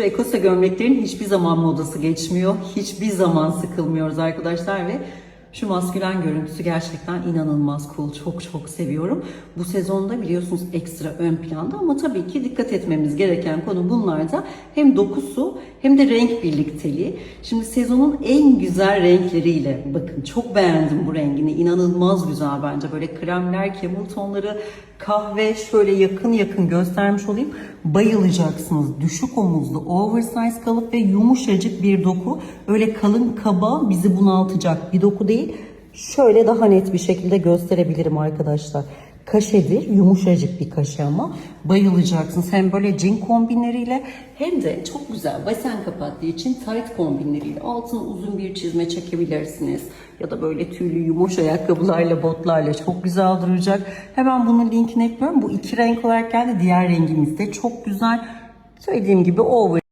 Şu ekose gömleklerin hiçbir zaman modası geçmiyor. Hiçbir zaman sıkılmıyoruz arkadaşlar ve şu maskülen görüntüsü gerçekten inanılmaz cool. Çok çok seviyorum. Bu sezonda biliyorsunuz ekstra ön planda ama tabii ki dikkat etmemiz gereken konu bunlarda hem dokusu hem de renk birlikteliği. Şimdi sezonun en güzel renkleriyle bakın çok beğendim bu rengini. İnanılmaz güzel bence. Böyle kremler, kemul tonları, kahve şöyle yakın yakın göstermiş olayım. Bayılacaksınız. Düşük omuzlu, oversize kalıp ve yumuşacık bir doku. Öyle kalın kaba bizi bunaltacak bir doku değil. Şöyle daha net bir şekilde gösterebilirim arkadaşlar. Kaşedir, yumuşacık bir kaşe ama bayılacaksınız. Hem böyle cin kombinleriyle hem de çok güzel basen kapattığı için tight kombinleriyle altına uzun bir çizme çekebilirsiniz. Ya da böyle tüylü yumuş ayakkabılarla, botlarla çok güzel duracak. Hemen bunun linkini ekliyorum. Bu iki renk olarak geldi. Diğer rengimiz de çok güzel. Söylediğim gibi over